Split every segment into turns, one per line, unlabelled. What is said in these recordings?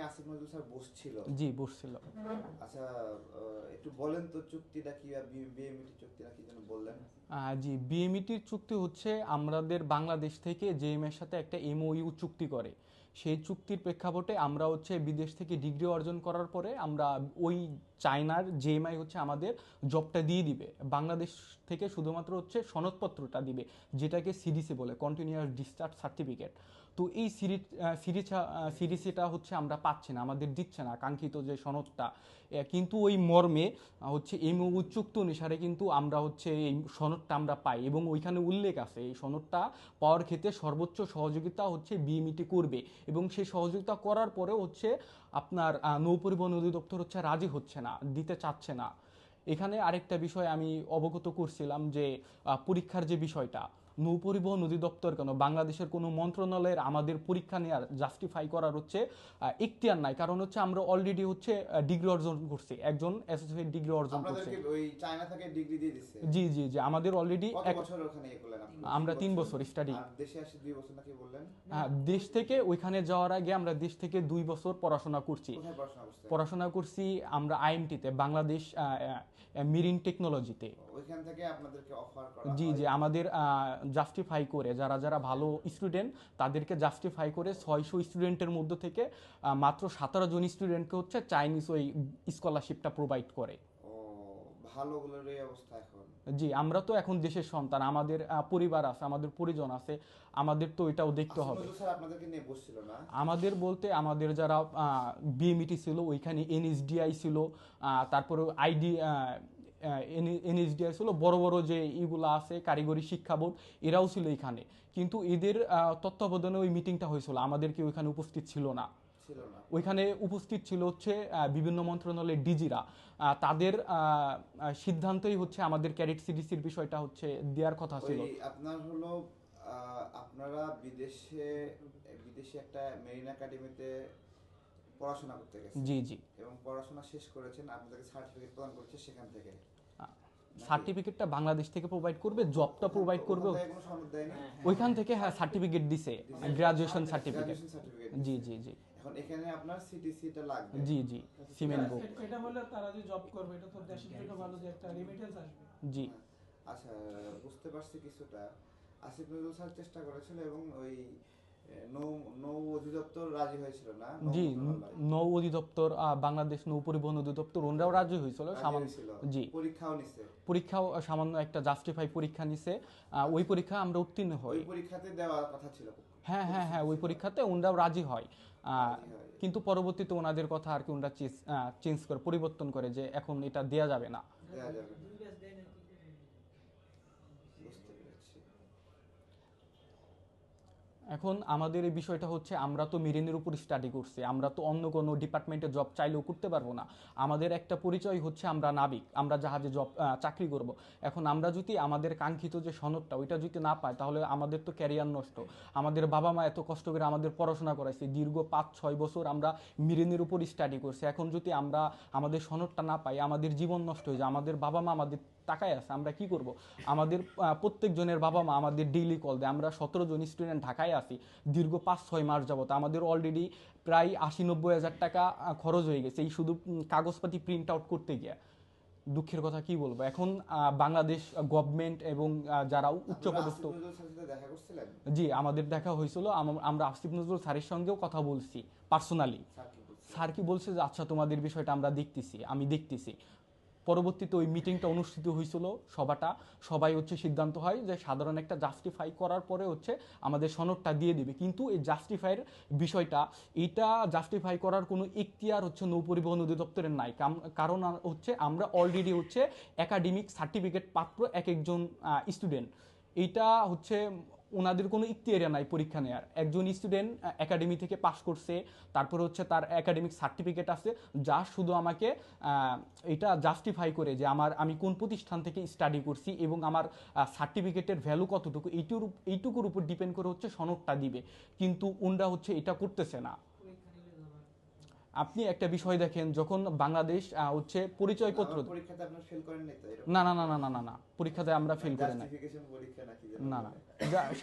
নিয়ে আসিফ নজরুল স্যার বসছিল।
জি বসছিল।
আচ্ছা একটু বলেন তো চুক্তিটা কি বিএমইটি চুক্তিটা কি যেন বললেন?
জি বিএমইটির চুক্তি হচ্ছে আমাদের বাংলাদেশ থেকে জেএম এর সাথে একটা এমওইউ চুক্তি করে। সেই চুক্তির প্রেক্ষাপটে আমরা হচ্ছে বিদেশ থেকে ডিগ্রি অর্জন করার পরে আমরা ওই চায়নার জেএমআই হচ্ছে আমাদের জবটা দিয়ে দিবে। বাংলাদেশ থেকে শুধুমাত্র হচ্ছে সনদপত্রটা দিবে, যেটাকে সিডিসি বলে কন্টিনিউয়াস ডিসচার্জ সার্টিফিকেট তো এই সিরিজ সিরিজ সিরিজটা হচ্ছে আমরা পাচ্ছি না, আমাদের দিচ্ছে না কাঙ্ক্ষিত যে সনদটা। কিন্তু ওই মর্মে হচ্ছে এই চুক্তি অনুসারে কিন্তু আমরা হচ্ছে এই সনদটা আমরা পাই এবং ওইখানে উল্লেখ আছে, এই সনদটা পাওয়ার ক্ষেত্রে সর্বোচ্চ সহযোগিতা হচ্ছে বিএমইটি করবে। এবং সেই সহযোগিতা করার পরেও হচ্ছে আপনার নৌপরিবহন অধিদপ্তর হচ্ছে রাজি হচ্ছে না, দিতে চাচ্ছে না। এখানে আরেকটা বিষয় আমি অবগত করছিলাম যে পরীক্ষার যে বিষয়টা নৌপরিবহন অধিদপ্তর কেন? বাংলাদেশের কোনো মন্ত্রণালয়ের আমাদের পরীক্ষা নেওয়ার জাস্টিফাই করার হচ্ছে এখতিয়ার নাই। কারণ হচ্ছে আমরা অলরেডি হচ্ছে ডিগ্রি অর্জন করছি। একজন অ্যাসোসিয়েট ডিগ্রি অর্জন করছে। জি জি জি। আমাদের অলরেডি
ইয়ে
আমরা তিন বছর স্টাডি হ্যাঁ দেশ থেকে ওইখানে যাওয়ার আগে আমরা দেশ থেকে দুই বছর পড়াশোনা করছি।
পড়াশোনা
করছি আমরা আইএমটিতে বাংলাদেশ মেরিন টেকনোলজিতে জি জি আমাদের জাস্টিফাই করে যারা যারা ভালো স্টুডেন্ট তাদেরকে জাস্টিফাই করে ছয়শো স্টুডেন্টের মধ্যে থেকে মাত্র সতেরো জন স্টুডেন্টকে হচ্ছে চাইনিজ ওই স্কলারশিপটা প্রোভাইড করে।
অবস্থা এখন।
জি আমরা তো এখন দেশের সন্তান আমাদের পরিবার আছে আমাদের পরিজন আছে আমাদের তো এটাও দেখতে হবে।
আপনাদেরকে নিয়ে বসছিল না?
আমাদের বলতে আমাদের যারা বিএমইটি ছিল ওইখানে এনএসডিআই ছিল তারপরে আইডি এনএসডিআই ছিল বড় বড় যে ইগুলো আছে কারিগরি শিক্ষা বোর্ড এরাও ছিল এখানে। কিন্তু এদের তত্ত্বাবধানে ওই মিটিংটা হয়েছিল। আমাদেরকে ওইখানে উপস্থিত ছিল না। ওইখানে উপস্থিত ছিল হচ্ছে আহ, বিভিন্ন মন্ত্রণালয়ের ডিজিরা। তাদের সিদ্ধান্তই হচ্ছে আমাদের ক্যারেট সিডিসির বিষয়টা হচ্ছে দেওয়ার কথা ছিল।
আপনার হলো আপনারা বিদেশে বিদেশে একটা মেরিন একাডেমিতে পড়াশোনা করতে গেছেন
জি জি।
এবং পড়াশোনা শেষ করেছেন আপনাদেরকে সার্টিফিকেট প্রদান করছে সেখান থেকে।
সার্টিফিকেটটা বাংলাদেশ থেকে প্রোভাইড করবে জবটা প্রোভাইড করবে।
থেকে কোনো সনদ দেয়নি?
ওইখান থেকে হ্যাঁ সার্টিফিকেট দিছে গ্রাজুয়েশন সার্টিফিকেট জি জি জি।
এখন এখানে আপনার সিটিসিটা লাগবে।
জি জি সিমেন্ট বুক
এটা হলে তারা যে জব করবে এটা তো দেশের জন্য ভালো যে একটা রেমিটেন্স আসবে।
জি।
আচ্ছা বুঝতে পারছি কিছুটা। আসিফ নজরুল স্যার চেষ্টা করেছিল এবং ওই
জি নৌ অধিদপ্তর বাংলাদেশ নৌ পরিবহন অধিদপ্তর ওনারাও রাজি হয়েছিল সামান্য জি।
পরীক্ষাও নিছে।
পরীক্ষাও সামান্য একটা জাস্টিফাই পরীক্ষা নিছে। ওই পরীক্ষা আমরা উত্তীর্ণ
ওই
হই
পরীক্ষাতে দেওয়ার কথা ছিল।
হ্যাঁ হ্যাঁ হ্যাঁ ওই পরীক্ষাতে ওনারাও রাজি হয়। আহ, কিন্তু পরবর্তীতে ওনাদের কথা আর কি ওনারা চেঞ্জ করে পরিবর্তন করে যে এখন এটা দেয়া যাবে না।
দেওয়া যাবে না। বুঝতে পেরেছি
এখন আমাদের এই বিষয়টা হচ্ছে, আমরা তো মেরিনের উপর স্টাডি করছি, আমরা তো অন্য কোনো ডিপার্টমেন্টে জব চাইলেও করতে পারব না। আমাদের একটা পরিচয় হচ্ছে, আমরা নাবিক, আমরা জাহাজে জব চাকরি করব। এখন আমরা যদি আমাদের কাঙ্ক্ষিত যে সনদটা, ওইটা যদি না পাই তাহলে আমাদের তো ক্যারিয়ার নষ্ট। আমাদের বাবা মা এত কষ্ট করে আমাদের পড়াশোনা করাইছে, দীর্ঘ পাঁচ ছয় বছর আমরা মেরিনের উপর স্টাডি করছি। এখন যদি আমরা আমাদের সনদটা না পাই, আমাদের জীবন নষ্ট হয়ে যায়, আমাদের বাবা মা আমাদের টাকায় আছে, আমরা কি করব? আমাদের প্রত্যেকজনের বাবা মা আমাদের ডেইলি কল দেয়, আমরা সতেরো জন স্টুডেন্ট ঢাকায় আছি। দীর্ঘ পাঁচ ছয় মাস যাবত। আমাদের অলরেডি প্রায় আশি নব্বই হাজার টাকা খরচ হয়ে গেছে এই শুধু কাগজপাতি প্রিন্ট আউট করতে গিয়ে। দুঃখের কথা কি বলব? এখন বাংলাদেশ গভর্নমেন্ট এবং যারা উচ্চপদস্থ জি আমাদের দেখা হয়েছিল। আমরা আসিফ নজরুল স্যারের সঙ্গেও কথা বলছি পার্সোনালি?
স্যার কি বলছে
যে আচ্ছা তোমাদের বিষয়টা আমরা দেখতেছি আমি দেখতেছি। পরবর্তীতে ওই মিটিংটা অনুষ্ঠিত হয়েছিল সভাটা। সবাই হচ্ছে সিদ্ধান্ত হয় যে সাধারণ একটা জাস্টিফাই করার পরে হচ্ছে আমাদের সনদটা দিয়ে দিবে। কিন্তু এই জাস্টিফাইয়ের বিষয়টা, এটা জাস্টিফাই করার কোনো এখতিয়ার হচ্ছে নৌ পরিবহন অধিদপ্তরের নাই। কারণ হচ্ছে আমরা অলরেডি হচ্ছে একাডেমিক সার্টিফিকেট পাত্র এক একজন স্টুডেন্ট এইটা হচ্ছে ওনাদের কোনো ইখতিয়ারিয়া নাই পরীক্ষা নেওয়ার একজন স্টুডেন্ট একাডেমি থেকে পাশ করছে তারপর হচ্ছে তার একাডেমিক সার্টিফিকেট আছে যা শুধু আমাকে এটা জাস্টিফাই করে যে আমার আমি কোন প্রতিষ্ঠান থেকে স্টাডি করছি এবং আমার সার্টিফিকেটের ভ্যালু কতটুকু এইটুর এইটুকুর উপর ডিপেন্ড করে হচ্ছে সনদটা দিবে। কিন্তু ওনরা হচ্ছে এটা করতেছে না। আপনি একটা বিষয় দেখেন যখন বাংলাদেশ হচ্ছে পরিচয়পত্র না না না না না না না পরীক্ষাতে আমরা ফেল করি না না। না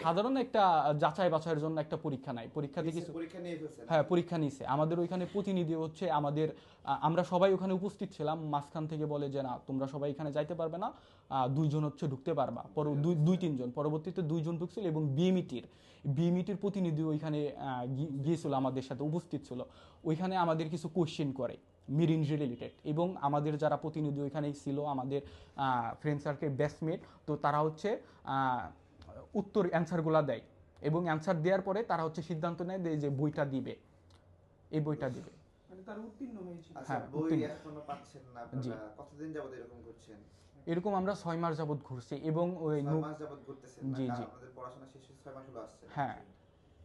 সাধারণ একটা যাচাই বাছাইয়ের জন্য একটা পরীক্ষা নাই। পরীক্ষাতে কিছু
পরীক্ষা নিয়ে ফেলছেন
হ্যাঁ পরীক্ষা নিছে। আমাদের ওইখানে প্রতিনিধি হচ্ছে আমাদের আমরা সবাই ওখানে উপস্থিত ছিলাম। মাঝখান থেকে বলে যে না তোমরা সবাই এখানে যাইতে পারবে না। দুইজন হচ্ছে ঢুকতে পারবা। পর দুই দুই তিনজন। পরবর্তীতে দুইজন ঢুকছিল এবং বিএমিটির বিএমিটির প্রতিনিধি ওইখানে গিয়েছিল আমাদের সাথে উপস্থিত ছিল। ওইখানে আমাদের কিছু কোশ্চেন করে মিরিন রিলেটেড এবং আমাদের যারা প্রতিনিধি ওইখানে ছিল আমাদের ফ্রেন্ড সার্কেল ব্যাচমেট তো তারা হচ্ছে উত্তর অ্যান্সারগুলো দেয় এবং অ্যান্সার দেওয়ার পরে তারা হচ্ছে সিদ্ধান্ত নেয় যে- যে বইটা দিবে। এই বইটা দিবে।
মানে তার উত্তীর্ণ হয়েছিল
আচ্ছা
হ্যাঁ,
বই এখনও পাচ্ছেন না
জি।
কতদিন যাবত এরকম করছেন
এরকম আমরা ছয় মাস যাবত ঘুরছি এবং ওই
ছয় মাস যাবত ঘুরতেছেন
জি, জি।
আপনাদের পড়াশোনা শেষ হয়ে ছয় মাস হলো আসছে।
হ্যাঁ।